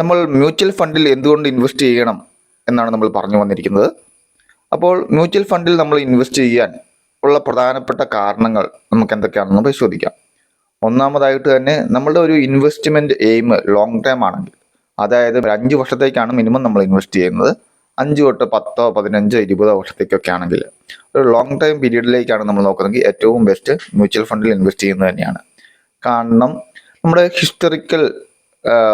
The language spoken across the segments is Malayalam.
നമ്മൾ മ്യൂച്വൽ ഫണ്ടിൽ എന്തുകൊണ്ട് ഇൻവെസ്റ്റ് ചെയ്യണം എന്നാണ് നമ്മൾ പറഞ്ഞു വന്നിരിക്കുന്നത്. അപ്പോൾ മ്യൂച്വൽ ഫണ്ടിൽ നമ്മൾ ഇൻവെസ്റ്റ് ചെയ്യാൻ ഉള്ള പ്രധാനപ്പെട്ട കാരണങ്ങൾ നമുക്ക് എന്തൊക്കെയാണെന്ന് പരിശോധിക്കാം. ഒന്നാമതായിട്ട് തന്നെ നമ്മളുടെ ഒരു ഇൻവെസ്റ്റ്മെന്റ് എയിം ലോങ് ടേം ആണെങ്കിൽ അതായത് ഒരു അഞ്ച് വർഷത്തേക്കാണ് മിനിമം നമ്മൾ ഇൻവെസ്റ്റ് ചെയ്യുന്നത്. അഞ്ച് തൊട്ട് പത്തോ പതിനഞ്ചോ ഇരുപതോ വർഷത്തേക്കൊക്കെ ആണെങ്കിൽ ഒരു ലോങ് ടൈം പീരീഡിലേക്കാണ് നമ്മൾ നോക്കുന്നതെങ്കിൽ ഏറ്റവും ബെസ്റ്റ് മ്യൂച്വൽ ഫണ്ടിൽ ഇൻവെസ്റ്റ് ചെയ്യുന്നത് തന്നെയാണ്. കാരണം നമ്മുടെ ഹിസ്റ്ററിക്കൽ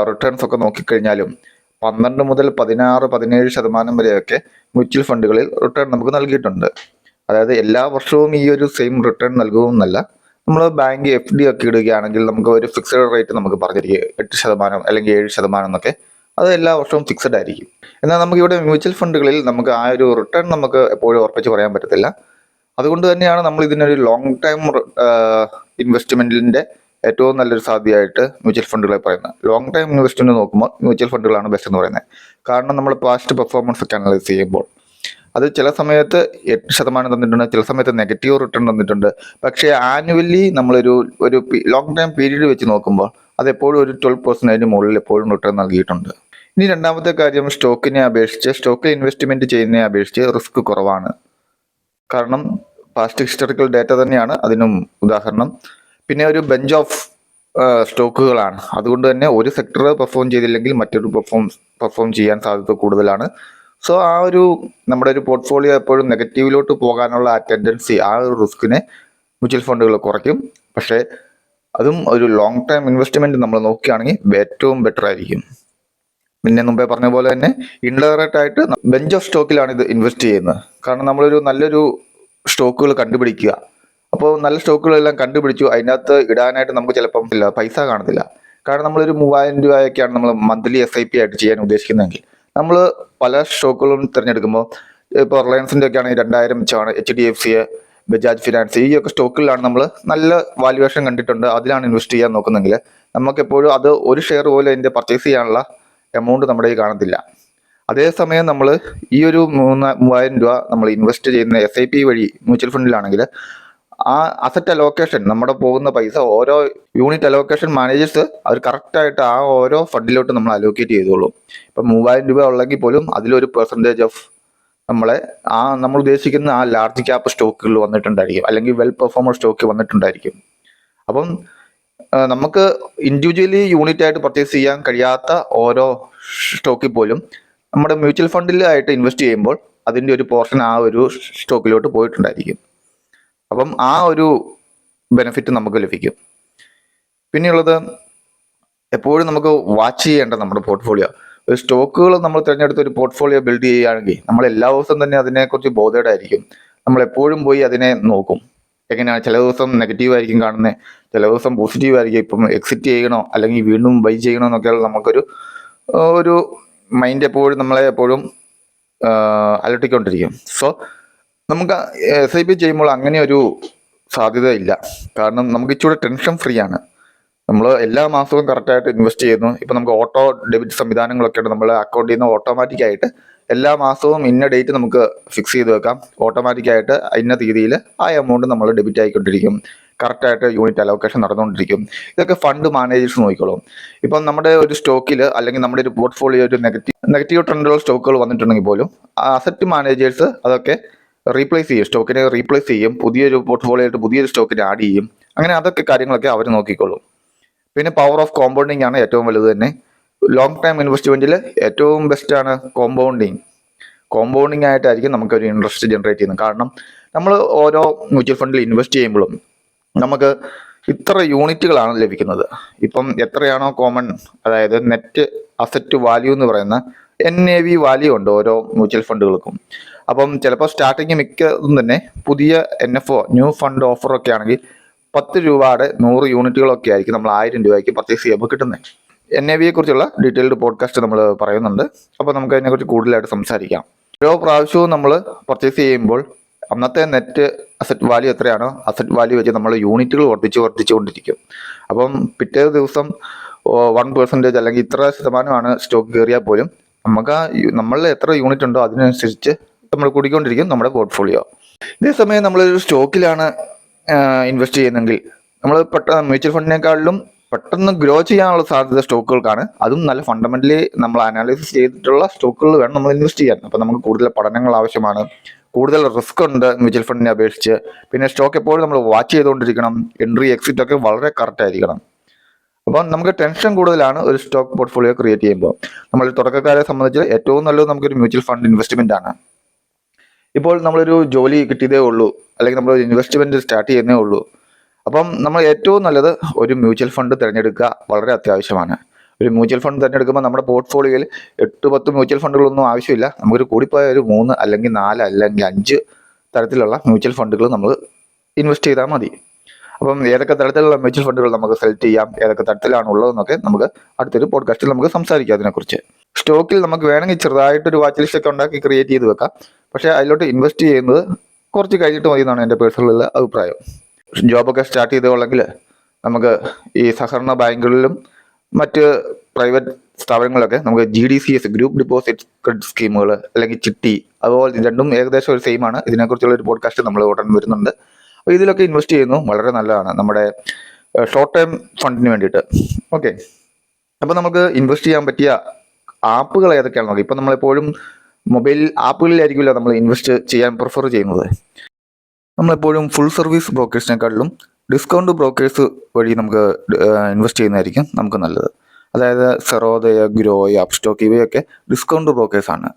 റിട്ടേൺസ് ഒക്കെ നോക്കിക്കഴിഞ്ഞാലും പന്ത്രണ്ട് മുതൽ പതിനാറ് പതിനേഴ് ശതമാനം വരെയൊക്കെ മ്യൂച്വൽ ഫണ്ടുകളിൽ റിട്ടേൺ നമുക്ക് നൽകിയിട്ടുണ്ട്. അതായത് എല്ലാ വർഷവും ഈ ഒരു സെയിം റിട്ടേൺ നൽകുമെന്നല്ല. നമ്മൾ ബാങ്ക് എഫ് ഡി ഒക്കെ ഇടുകയാണെങ്കിൽ നമുക്ക് ഒരു ഫിക്സഡ് റേറ്റ് നമുക്ക് പറഞ്ഞിരിക്കും. എട്ട് ശതമാനം അല്ലെങ്കിൽ ഏഴ് ശതമാനം എന്നൊക്കെ. അത് എല്ലാ വർഷവും ഫിക്സഡ് ആയിരിക്കും. എന്നാൽ നമുക്ക് ഇവിടെ മ്യൂച്വൽ ഫണ്ടുകളിൽ നമുക്ക് ആ ഒരു റിട്ടേൺ നമുക്ക് എപ്പോഴും ഉറപ്പിച്ച് പറയാൻ പറ്റത്തില്ല. അതുകൊണ്ട് തന്നെയാണ് നമ്മൾ ഇതിനൊരു ലോങ് ടൈം ഇൻവെസ്റ്റ്മെന്റിന്റെ ഏറ്റവും നല്ലൊരു സാധ്യതയായിട്ട് മ്യൂച്വൽ ഫണ്ടുകളെ പറയുന്നത്. ലോങ് ടൈം ഇൻവെസ്റ്റ്മെന്റ് നോക്കുമ്പോൾ മ്യൂച്വൽ ഫണ്ടുകളാണ് ബെസ്റ്റ് എന്ന് പറയുന്നത്. കാരണം നമ്മൾ പാസ്റ്റ് പെർഫോമൻസ് ഒക്കെ അനലൈസ് ചെയ്യുമ്പോൾ അത് ചില സമയത്ത് എട്ട് ശതമാനം തന്നിട്ടുണ്ട് ചില സമയത്ത് നെഗറ്റീവ് റിട്ടേൺ തന്നിട്ടുണ്ട്. പക്ഷേ ആനുവലി നമ്മളൊരു ഒരു ലോങ് ടൈം പീരീഡ് വെച്ച് നോക്കുമ്പോൾ അത് എപ്പോഴും ഒരു ട്വൽവ് പെർസെന്റേജിന് മുകളിൽ എപ്പോഴും റിട്ടേൺ നൽകിയിട്ടുണ്ട്. ഇനി രണ്ടാമത്തെ കാര്യം സ്റ്റോക്കിനെ അപേക്ഷിച്ച് സ്റ്റോക്കിൽ ഇൻവെസ്റ്റ്മെന്റ് ചെയ്യുന്നതിനെ അപേക്ഷിച്ച് റിസ്ക് കുറവാണ്. കാരണം പാസ്റ്റ് ഹിസ്റ്ററിക്കൽ ഡാറ്റ തന്നെയാണ്. അതിനും ഉദാഹരണം പിന്നെ ഒരു ബെഞ്ച് ഓഫ് സ്റ്റോക്കുകളാണ് അതുകൊണ്ട് തന്നെ ഒരു സെക്ടർ പെർഫോം ചെയ്തില്ലെങ്കിൽ മറ്റൊരു പെർഫോം പെർഫോം ചെയ്യാൻ സാധ്യത കൂടുതലാണ്. സോ ആ ഒരു നമ്മുടെ ഒരു പോർട്ട്ഫോളിയോ എപ്പോഴും നെഗറ്റീവിലോട്ട് പോകാനുള്ള ആ ടെൻഡൻസി ആ ഒരു റിസ്കിനെ മ്യൂച്വൽ ഫണ്ടുകൾ കുറയ്ക്കും. പക്ഷേ അതും ഒരു ലോങ് ടൈം ഇൻവെസ്റ്റ്മെന്റ് നമ്മൾ നോക്കുകയാണെങ്കിൽ ഏറ്റവും ബെറ്റർ ആയിരിക്കും. പിന്നെ മുമ്പേ പറഞ്ഞ പോലെ തന്നെ ഇൻഡയറക്റ്റ് ആയിട്ട് ബെഞ്ച് ഓഫ് സ്റ്റോക്കിലാണ് ഇത് ഇൻവെസ്റ്റ് ചെയ്യുന്നത്. കാരണം നമ്മളൊരു നല്ലൊരു സ്റ്റോക്കുകൾ കണ്ടുപിടിക്കുക. അപ്പോൾ നല്ല സ്റ്റോക്കുകളെല്ലാം കണ്ടുപിടിച്ചു. അതിനകത്ത് ഇടാനായിട്ട് നമുക്ക് ചിലപ്പം ഇല്ല പൈസ കാണത്തില്ല കാരണം നമ്മളൊരു മൂവായിരം രൂപയൊക്കെയാണ് നമ്മൾ മന്ത്ലി എസ് ഐ പി ആയിട്ട് ചെയ്യാൻ ഉദ്ദേശിക്കുന്നതെങ്കിൽ. നമ്മൾ പല സ്റ്റോക്കുകളും തിരഞ്ഞെടുക്കുമ്പോൾ ഇപ്പോൾ റിലയൻസിന്റെ ഒക്കെ ആണെങ്കിൽ രണ്ടായിരം വെച്ചാണ് H D F C Bajaj finance ഈ ഒക്കെ സ്റ്റോക്കിലാണ് നമ്മൾ നല്ല വാല്യുവേഷൻ കണ്ടിട്ടുണ്ട്. അതിലാണ് ഇൻവെസ്റ്റ് ചെയ്യാൻ നോക്കുന്നതെങ്കിൽ നമുക്കെപ്പോഴും അത് ഒരു ഷെയർ പോലും അതിന്റെ പർച്ചേസ് ചെയ്യാനുള്ള എമൗണ്ട് നമ്മുടെ കയ്യിൽ കാണത്തില്ല. അതേസമയം നമ്മൾ ഈ ഒരു മൂന്ന് മൂവായിരം രൂപ നമ്മൾ ഇൻവെസ്റ്റ് ചെയ്യുന്ന എസ് ഐ പി വഴി മ്യൂച്വൽ ഫണ്ടിലാണെങ്കിൽ ആ അസറ്റ് അലോക്കേഷൻ നമ്മുടെ പോകുന്ന പൈസ ഓരോ യൂണിറ്റ് അലോക്കേഷൻ മാനേജേഴ്സ് അവർ കറക്റ്റായിട്ട് ആ ഓരോ ഫണ്ടിലോട്ട് നമ്മൾ അലോക്കേറ്റ് ചെയ്തോളൂ. ഇപ്പം മൂവായിരം രൂപ ഉള്ളെങ്കിൽ പോലും അതിലൊരു പെർസെന്റേജ് ഓഫ് നമ്മളെ ആ നമ്മൾ ഉദ്ദേശിക്കുന്ന ആ ലാർജ് ക്യാപ്പ് സ്റ്റോക്കുകൾ വന്നിട്ടുണ്ടായിരിക്കും. അല്ലെങ്കിൽ വെൽ പെർഫോമർ സ്റ്റോക്ക് വന്നിട്ടുണ്ടായിരിക്കും. അപ്പം നമുക്ക് ഇൻഡിവിജ്വലി യൂണിറ്റ് ആയിട്ട് പർച്ചേസ് ചെയ്യാൻ കഴിയാത്ത ഓരോ സ്റ്റോക്കിൽ പോലും നമ്മുടെ മ്യൂച്വൽ ഫണ്ടിലായിട്ട് ഇൻവെസ്റ്റ് ചെയ്യുമ്പോൾ അതിന്റെ ഒരു പോർഷൻ ആ ഒരു സ്റ്റോക്കിലോട്ട് പോയിട്ടുണ്ടായിരിക്കും. അപ്പം ആ ഒരു ബെനിഫിറ്റ് നമുക്ക് ലഭിക്കും. പിന്നെയുള്ളത് എപ്പോഴും നമുക്ക് വാച്ച് ചെയ്യേണ്ട നമ്മുടെ പോർട്ട്ഫോളിയോ ഒരു സ്റ്റോക്കുകൾ നമ്മൾ തിരഞ്ഞെടുത്ത് ഒരു പോർട്ട്ഫോളിയോ ബിൽഡ് ചെയ്യുകയാണെങ്കിൽ നമ്മൾ എല്ലാ ദിവസവും തന്നെ അതിനെക്കുറിച്ച് ബോധേഡ് ആയിരിക്കും നമ്മൾ എപ്പോഴും പോയി അതിനെ നോക്കും. എങ്ങനെയാണ് ചില ദിവസം നെഗറ്റീവ് ആയിരിക്കും കാണുന്നത് ചില ദിവസം പോസിറ്റീവ് ആയിരിക്കും. ഇപ്പം എക്സിറ്റ് ചെയ്യണോ അല്ലെങ്കിൽ വീണ്ടും ബൈ ചെയ്യണോ എന്നൊക്കെയുള്ള നമുക്കൊരു ഒരു മൈൻഡ് എപ്പോഴും നമ്മളെ എപ്പോഴും അലട്ടിക്കൊണ്ടിരിക്കും. സോ നമുക്ക് എസ് ഐ പി ചെയ്യുമ്പോൾ അങ്ങനെ ഒരു സാധ്യതയില്ല കാരണം നമുക്ക് ഇച്ചിരി ടെൻഷൻ ഫ്രീ ആണ്. നമ്മൾ എല്ലാ മാസവും കറക്റ്റായിട്ട് ഇൻവെസ്റ്റ് ചെയ്യുന്നു. ഇപ്പം നമുക്ക് ഓട്ടോ ഡെബിറ്റ് സംവിധാനങ്ങളൊക്കെ ഉണ്ട്. നമ്മൾ അക്കൗണ്ടിൽ നിന്ന് ഓട്ടോമാറ്റിക്കായിട്ട് എല്ലാ മാസവും ഇന്ന ഡേറ്റ് നമുക്ക് ഫിക്സ് ചെയ്ത് വെക്കാം. ഓട്ടോമാറ്റിക്കായിട്ട് ഇന്ന തീയതിയിൽ ആ എമൗണ്ട് നമ്മൾ ഡെബിറ്റ് ആയിക്കൊണ്ടിരിക്കും. കറക്റ്റായിട്ട് യൂണിറ്റ് അലോക്കേഷൻ നടന്നുകൊണ്ടിരിക്കും. ഇതൊക്കെ ഫണ്ട് മാനേജേഴ്സ് നോക്കിക്കോളും. ഇപ്പം നമ്മുടെ ഒരു സ്റ്റോക്കിൽ അല്ലെങ്കിൽ നമ്മുടെ ഒരു പോർട്ട്ഫോളിയോ ഒരു നെഗറ്റീവ് നെഗറ്റീവ് ട്രെൻഡുള്ള സ്റ്റോക്കുകൾ വന്നിട്ടുണ്ടെങ്കിൽ പോലും അസറ്റ് മാനേജേഴ്സ് അതൊക്കെ റീപ്ലേസ് ചെയ്യും സ്റ്റോക്കിനെ റീപ്ലേസ് ചെയ്യും പുതിയൊരു പോർട്ട്ഫോളിയോ ആയിട്ട് പുതിയൊരു സ്റ്റോക്കിനെ ആഡ് ചെയ്യും. അങ്ങനെ അതൊക്കെ കാര്യങ്ങളൊക്കെ അവർ നോക്കിക്കോളും. പിന്നെ പവർ ഓഫ് കോമ്പൗണ്ടിങ് ആണ് ഏറ്റവും വലുത് തന്നെ. ലോങ് ടൈം ഇൻവെസ്റ്റ്മെന്റിൽ ഏറ്റവും ബെസ്റ്റ് ആണ് കോമ്പൗണ്ടിങ് കോമ്പൗണ്ടിങ് ആയിട്ടായിരിക്കും നമുക്കൊരു ഇൻട്രസ്റ്റ് ജനറേറ്റ് ചെയ്യുന്നത്. കാരണം നമ്മൾ ഓരോ മ്യൂച്വൽ ഫണ്ടിൽ ഇൻവെസ്റ്റ് ചെയ്യുമ്പോഴും നമുക്ക് ഇത്ര യൂണിറ്റുകളാണ് ലഭിക്കുന്നത്. ഇപ്പം എത്രയാണോ കോമൺ അതായത് നെറ്റ് അസറ്റ് വാല്യൂ എന്ന് പറയുന്ന എൻ എ വി വാല്യൂ ഉണ്ട് ഓരോ മ്യൂച്വൽ ഫണ്ടുകൾക്കും അപ്പം ചിലപ്പോൾ സ്റ്റാർട്ടിങ് മിക്കതും തന്നെ പുതിയ N F O new fund offer ഒക്കെ ആണെങ്കിൽ പത്ത് രൂപയുടെ നൂറ് യൂണിറ്റുകളൊക്കെ ആയിരിക്കും നമ്മൾ ആയിരം രൂപയ്ക്ക് പർച്ചേസ് ചെയ്യുമ്പോൾ കിട്ടുന്നത് എൻ എ വിയെ കുറിച്ചുള്ള ഡീറ്റെയിൽഡ് പോഡ്കാസ്റ്റ് നമ്മൾ പറയുന്നുണ്ട്. അപ്പോൾ നമുക്ക് അതിനെക്കുറിച്ച് കൂടുതലായിട്ട് സംസാരിക്കാം. ഓരോ പ്രാവശ്യവും നമ്മൾ പർച്ചേസ് ചെയ്യുമ്പോൾ അന്നത്തെ നെറ്റ് അസറ്റ് വാല്യൂ എത്രയാണോ അസറ്റ് വാല്യൂ വെച്ച് നമ്മൾ യൂണിറ്റുകൾ വർദ്ധിച്ച് വർദ്ധിച്ചുകൊണ്ടിരിക്കും അപ്പം പിറ്റേ ദിവസം വൺ പെർസെന്റേജ് അല്ലെങ്കിൽ ഇത്ര ശതമാനമാണ് സ്റ്റോക്ക് കയറിയാൽ പോലും നമുക്ക് ആ നമ്മളിൽ എത്ര യൂണിറ്റ് ഉണ്ടോ അതിനനുസരിച്ച് നമ്മൾ കൂടിക്കൊണ്ടിരിക്കും നമ്മുടെ പോർട്ട്ഫോളിയോ ഇതേസമയം നമ്മളൊരു സ്റ്റോക്കിലാണ് ഇൻവെസ്റ്റ് ചെയ്യുന്നെങ്കിൽ നമ്മൾ പെട്ടെന്ന് മ്യൂച്വൽ ഫണ്ടിനേക്കാളിലും പെട്ടെന്ന് ഗ്രോ ചെയ്യാനുള്ള സാധ്യത സ്റ്റോക്കുകൾക്കാണ് അതും നല്ല ഫണ്ടമെന്റലി നമ്മൾ അനാലിസിസ് ചെയ്തിട്ടുള്ള സ്റ്റോക്കുകൾ വേണം നമ്മൾ ഇൻവെസ്റ്റ് ചെയ്യാൻ. അപ്പം നമുക്ക് കൂടുതൽ പഠനങ്ങൾ ആവശ്യമാണ്. കൂടുതൽ റിസ്ക് ഉണ്ട് മ്യൂച്വൽ ഫണ്ടിനെ അപേക്ഷിച്ച്. പിന്നെ സ്റ്റോക്ക് എപ്പോഴും നമ്മൾ വാച്ച് ചെയ്തുകൊണ്ടിരിക്കണം. എൻട്രി എക്സിറ്റ് ഒക്കെ വളരെ കറക്റ്റ് ആയിരിക്കണം. അപ്പം നമുക്ക് ടെൻഷൻ കൂടുതലാണ് ഒരു സ്റ്റോക്ക് പോർട്ട്ഫോളിയോ ക്രിയേറ്റ് ചെയ്യുമ്പോൾ. നമ്മൾ തുടക്കക്കാരെ സംബന്ധിച്ച് ഏറ്റവും നല്ലത് നമുക്കൊരു മ്യൂച്വൽ ഫണ്ട് ഇൻവെസ്റ്റ്മെന്റ് ആണ്. ഇപ്പോൾ നമ്മളൊരു ജോലി കിട്ടിയതേ ഉള്ളൂ അല്ലെങ്കിൽ നമ്മൾ ഇൻവെസ്റ്റ്മെന്റ് സ്റ്റാർട്ട് ചെയ്യുന്നേ ഉള്ളൂ. അപ്പം നമ്മൾ ഏറ്റവും നല്ലത് ഒരു മ്യൂച്വൽ ഫണ്ട് തിരഞ്ഞെടുക്കുക വളരെ അത്യാവശ്യമാണ്. ഒരു മ്യൂച്വൽ ഫണ്ട് തിരഞ്ഞെടുക്കുമ്പോൾ നമ്മുടെ പോർട്ട്ഫോളിയോയിൽ എട്ട് പത്ത് മ്യൂച്വൽ ഫണ്ടുകളൊന്നും ആവശ്യമില്ല. നമുക്കൊരു കൂടിപ്പോയ ഒരു മൂന്ന് അല്ലെങ്കിൽ നാല് അല്ലെങ്കിൽ അഞ്ച് തരത്തിലുള്ള മ്യൂച്വൽ ഫണ്ടുകൾ നമ്മൾ ഇൻവെസ്റ്റ് ചെയ്താൽ മതി. അപ്പം ഏതൊക്കെ തരത്തിലുള്ള മ്യൂച്വൽ ഫണ്ടുകൾ നമുക്ക് സെലക്ട് ചെയ്യാം ഏതൊക്കെ തരത്തിലാണ് ഉള്ളതെന്നൊക്കെ നമുക്ക് അടുത്തൊരു പോഡ്കാസ്റ്റിൽ നമുക്ക് സംസാരിക്കാം അതിനെക്കുറിച്ച്. സ്റ്റോക്കിൽ നമുക്ക് വേണമെങ്കിൽ ചെറുതായിട്ടൊരു വാച്ച് ലിസ്റ്റ് ഒക്കെ ഉണ്ടാക്കി ക്രിയേറ്റ് ചെയ്ത് വെക്കാം. പക്ഷേ അതിലോട്ട് ഇൻവെസ്റ്റ് ചെയ്യുന്നത് കുറച്ച് കഴിഞ്ഞിട്ട് മതി എന്നാണ് എന്റെ പേഴ്സണലുള്ള അഭിപ്രായം. ജോബൊക്കെ സ്റ്റാർട്ട് ചെയ്തുകൊള്ളെങ്കിൽ നമുക്ക് ഈ സഹകരണ ബാങ്കുകളിലും മറ്റ് പ്രൈവറ്റ് സ്ഥാപനങ്ങളൊക്കെ നമുക്ക് G D C S group deposit credit സ്കീമുകൾ അല്ലെങ്കിൽ ചിട്ടി അതുപോലെ രണ്ടും ഏകദേശം ഒരു സെയിമാണ് ഇതിനെക്കുറിച്ചുള്ള ഒരു പോഡ്കാസ്റ്റ് നമ്മൾ ഉടൻ വരുന്നുണ്ട്. അപ്പോൾ ഇതിലൊക്കെ ഇൻവെസ്റ്റ് ചെയ്യുന്നു. വളരെ നല്ലതാണ്. നമ്മുടെ ഷോർട്ട് ടൈം ഫണ്ടിന് വേണ്ടിയിട്ട്. ഓക്കെ അപ്പോൾ നമുക്ക് ഇൻവെസ്റ്റ് ചെയ്യാൻ പറ്റിയ ആപ്പുകൾ ഏതൊക്കെയാണ് നോക്കുക ഇപ്പം നമ്മളെപ്പോഴും മൊബൈൽ ആപ്പുകളിലായിരിക്കുമല്ലോ നമ്മൾ ഇൻവെസ്റ്റ് ചെയ്യാൻ പ്രിഫർ ചെയ്യുന്നത്. നമ്മളെപ്പോഴും ഫുൾ സർവീസ് ബ്രോക്കേഴ്സിനെക്കാട്ടിലും ഡിസ്കൗണ്ട് ബ്രോക്കേഴ്സ് വഴി നമുക്ക് ഇൻവെസ്റ്റ് ചെയ്യുന്നതായിരിക്കും നമുക്ക് നല്ലത്. അതായത് സെറോദയ ഗ്രോയ് അപ്സ്റ്റോക്ക് ഇവയൊക്കെ ഡിസ്കൗണ്ട് ബ്രോക്കേഴ്സാണ്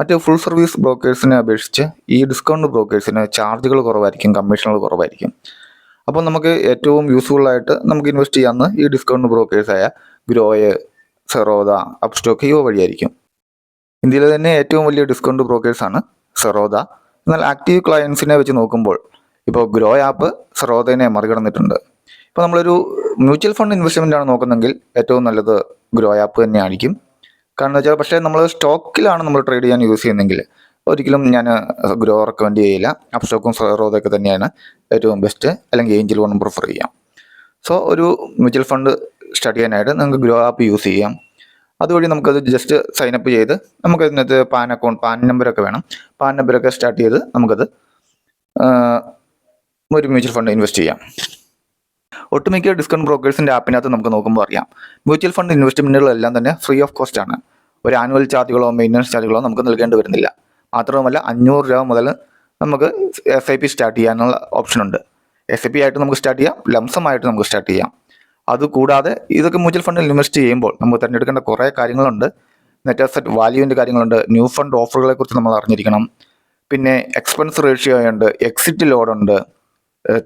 മറ്റ് ഫുൾ സർവീസ് ബ്രോക്കേഴ്സിനെ അപേക്ഷിച്ച് ഈ ഡിസ്കൗണ്ട് ബ്രോക്കേഴ്സിന് ചാർജുകൾ കുറവായിരിക്കും കമ്മീഷനുകൾ കുറവായിരിക്കും. അപ്പോൾ നമുക്ക് ഏറ്റവും യൂസ്ഫുൾ ആയിട്ട് നമുക്ക് ഇൻവെസ്റ്റ് ചെയ്യാവുന്ന ഈ ഡിസ്കൗണ്ട് ബ്രോക്കേഴ്സായ ഗ്രോയ് സെറോദ അപ്സ്റ്റോക്ക് ഇവ വഴിയായിരിക്കും. ഇന്ത്യയിലെ തന്നെ ഏറ്റവും വലിയ ഡിസ്കൗണ്ട് ബ്രോക്കേഴ്സാണ് സെറോദ. എന്നാൽ ആക്റ്റീവ് ക്ലയൻസിനെ വെച്ച് നോക്കുമ്പോൾ ഇപ്പോൾ ഗ്രോ ആപ്പ് സെറോദനെ മറികടന്നിട്ടുണ്ട്. ഇപ്പോൾ നമ്മളൊരു മ്യൂച്വൽ ഫണ്ട് ഇൻവെസ്റ്റ്മെന്റ് ആണ് നോക്കുന്നതെങ്കിൽ ഏറ്റവും നല്ലത് ഗ്രോ ആപ്പ് തന്നെയായിരിക്കും. കാരണം വെച്ചാൽ പക്ഷേ നമ്മൾ സ്റ്റോക്കിലാണ് നമ്മൾ ട്രേഡ് ചെയ്യാൻ യൂസ് ചെയ്യുന്നതെങ്കിൽ ഒരിക്കലും ഞാൻ ഗ്രോ റെക്കമെൻഡ് ചെയ്യില്ല. അപ്സ്റ്റോക്കും സെറോദയൊക്കെ തന്നെയാണ് ഏറ്റവും ബെസ്റ്റ് അല്ലെങ്കിൽ ഏഞ്ചൽ വണ്ണും പ്രിഫർ ചെയ്യാം. സോ ഒരു മ്യൂച്വൽ ഫണ്ട് സ്റ്റാർട്ട് ചെയ്യാനായിട്ട് നിങ്ങൾക്ക് ഗ്രോ ആപ്പ് യൂസ് ചെയ്യാം. അതുവഴി നമുക്കത് ജസ്റ്റ് സൈനപ്പ് ചെയ്ത് നമുക്ക് അതിനകത്ത് പാൻ അക്കൗണ്ട് പാൻ നമ്പറൊക്കെ വേണം. പാൻ നമ്പറൊക്കെ സ്റ്റാർട്ട് ചെയ്ത് നമുക്കത് ഒരു മ്യൂച്വൽ ഫണ്ട് ഇൻവെസ്റ്റ് ചെയ്യാം. ഒട്ടുമിക്ക ഡിസ്കൗണ്ട് ബ്രോക്കേഴ്സിന്റെ ആപ്പിനകത്ത് നമുക്ക് നോക്കുമ്പോൾ അറിയാം. മ്യൂച്വൽ ഫണ്ട് ഇൻവെസ്റ്റ്മെന്റുകളെല്ലാം തന്നെ ഫ്രീ ഓഫ് കോസ്റ്റ് ആണ്. ഒരു ആനുവൽ ചാർജുകളോ മെയിന്റനൻസ് ചാർജുകളോ നമുക്ക് നൽകേണ്ടി വരുന്നില്ല. മാത്രവുമല്ല അഞ്ഞൂറ് രൂപ മുതൽ നമുക്ക് എസ് ഐ പി സ്റ്റാർട്ട് ചെയ്യാനുള്ള ഓപ്ഷൻ ഉണ്ട്. എസ് ഐ പി ആയിട്ട് നമുക്ക് സ്റ്റാർട്ട് ചെയ്യാം. ലംസമായിട്ട് നമുക്ക് സ്റ്റാർട്ട് ചെയ്യാം. അതുകൂടാതെ ഇതൊക്കെ മ്യൂച്വൽ ഫണ്ടിൽ ഇൻവെസ്റ്റ് ചെയ്യുമ്പോൾ നമുക്ക് തിരഞ്ഞെടുക്കേണ്ട കുറേ കാര്യങ്ങളുണ്ട്. നെറ്റ് അസറ്റ് വാല്യൂവിന്റെ കാര്യങ്ങളുണ്ട്. ന്യൂ ഫണ്ട് ഓഫറുകളെ കുറിച്ച് നമ്മൾ അറിഞ്ഞിരിക്കണം. പിന്നെ എക്സ്പെൻസ് റേഷ്യോ ഉണ്ട്. എക്സിറ്റ് ലോഡുണ്ട്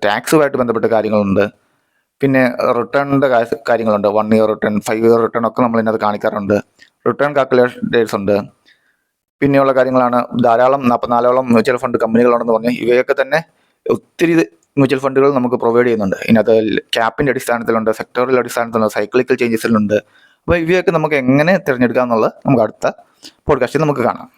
ടാക്സുമായിട്ട് ബന്ധപ്പെട്ട കാര്യങ്ങളുണ്ട്. പിന്നെ റിട്ടേണിന്റെ കാര്യങ്ങളുണ്ട്. One year return five year return ഒക്കെ നമ്മൾ ഇതിനകത്ത് കാണിക്കാറുണ്ട്. റിട്ടേൺ കാൽക്കുലേഷൻസ് ഉണ്ട്. പിന്നെയുള്ള കാര്യങ്ങളാണ്. ധാരാളം നാൽപ്പത്തിനാലോളം മ്യൂച്വൽ ഫണ്ട് കമ്പനികളുണ്ടെന്ന് പറഞ്ഞ് ഇവയൊക്കെ തന്നെ ഒത്തിരി മ്യൂച്വൽ ഫണ്ടുകൾ നമുക്ക് പ്രൊവൈഡ് ചെയ്യുന്നുണ്ട്. ഇതിനകത്ത് ക്യാപ്പിന്റെ അടിസ്ഥാനത്തിലുണ്ട് സെക്ടറൽ അടിസ്ഥാനത്തിലുണ്ട് സൈക്ലിക്കൽ ചേഞ്ചസിലുണ്ട് അപ്പോൾ ഇവയൊക്കെ നമുക്ക് എങ്ങനെ തിരഞ്ഞെടുക്കാം എന്നുള്ളത് നമുക്ക് അടുത്ത പോഡ്കാസ്റ്റിൽ നമുക്ക് കാണാം.